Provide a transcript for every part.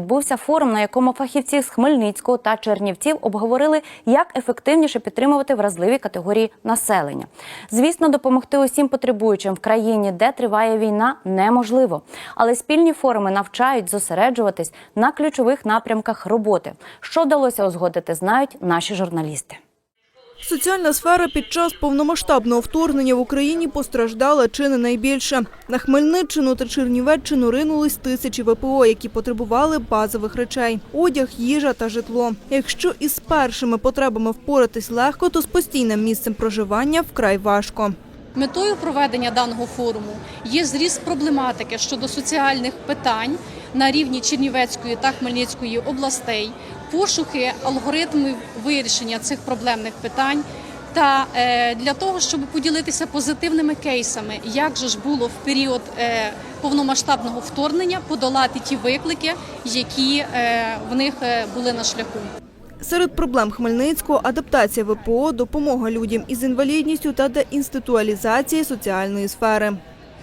Відбувся форум, на якому фахівці з Хмельницького та Чернівців обговорили, як ефективніше підтримувати вразливі категорії населення. Звісно, допомогти усім потребуючим в країні, де триває війна, неможливо. Але спільні форуми навчають зосереджуватись на ключових напрямках роботи. Що вдалося узгодити, знають наші журналісти. Соціальна сфера під час повномасштабного вторгнення в Україні постраждала чи не найбільше. На Хмельниччину та Чернівеччину ринулись тисячі ВПО, які потребували базових речей – одяг, їжа та житло. Якщо із першими потребами впоратись легко, то з постійним місцем проживання вкрай важко. Метою проведення даного форуму є зріст проблематики щодо соціальних питань на рівні Чернівецької та Хмельницької областей, пошуки алгоритмів вирішення цих проблемних питань. Та е, для того, щоб поділитися позитивними кейсами, як же ж було в період е, повномасштабного вторгнення подолати ті виклики, які е, в них е, були на шляху. Серед проблем Хмельницького – адаптація ВПО, допомога людям із інвалідністю та деінституалізація соціальної сфери.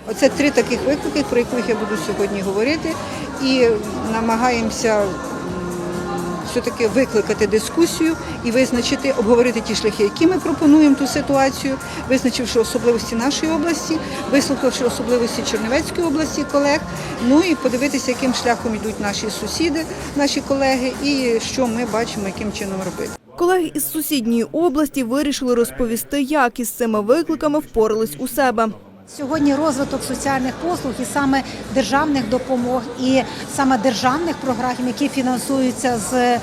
Оце три таких виклики, про яких я буду сьогодні говорити, і намагаємося все-таки викликати дискусію і визначити, обговорити ті шляхи, які ми пропонуємо ту ситуацію, визначивши особливості нашої області, вислухавши особливості Чернівецької області колег, ну і подивитися, яким шляхом йдуть наші сусіди, наші колеги, і що ми бачимо, яким чином робити. Колеги із сусідньої області вирішили розповісти, як із цими викликами впорались у себе. Сьогодні розвиток соціальних послуг і саме державних допомог, і саме державних програм, які фінансуються з е,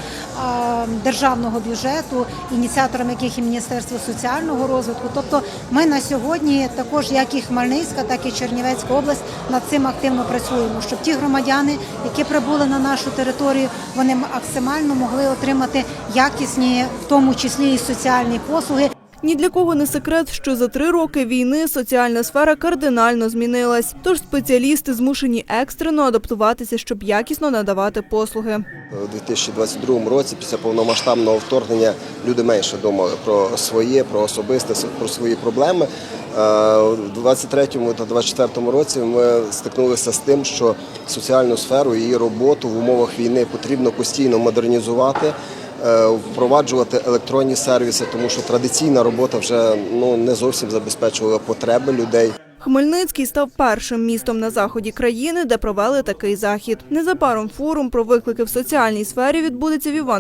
державного бюджету, ініціатором яких є Міністерство соціального розвитку. Тобто, ми на сьогодні, також як і Хмельницька, так і Чернівецька область, над цим активно працюємо, щоб ті громадяни, які прибули на нашу територію, вони максимально могли отримати якісні, в тому числі і соціальні послуги. Ні для кого не секрет, що за три роки війни соціальна сфера кардинально змінилась. Тож спеціалісти змушені екстрено адаптуватися, щоб якісно надавати послуги. У 2022 році, після повномасштабного вторгнення, люди менше думали про своє, про особисте, про свої проблеми. Е, У 2023 та 2024 році ми стикнулися з тим, що соціальну сферу її роботу в умовах війни потрібно постійно модернізувати. Е, Впроваджувати електронні сервіси, тому що традиційна робота вже ну не зовсім забезпечувала потреби людей. Хмельницький став першим містом на заході країни, де провели такий захід. Незабаром форум про виклики в соціальній сфері відбудеться в Івано.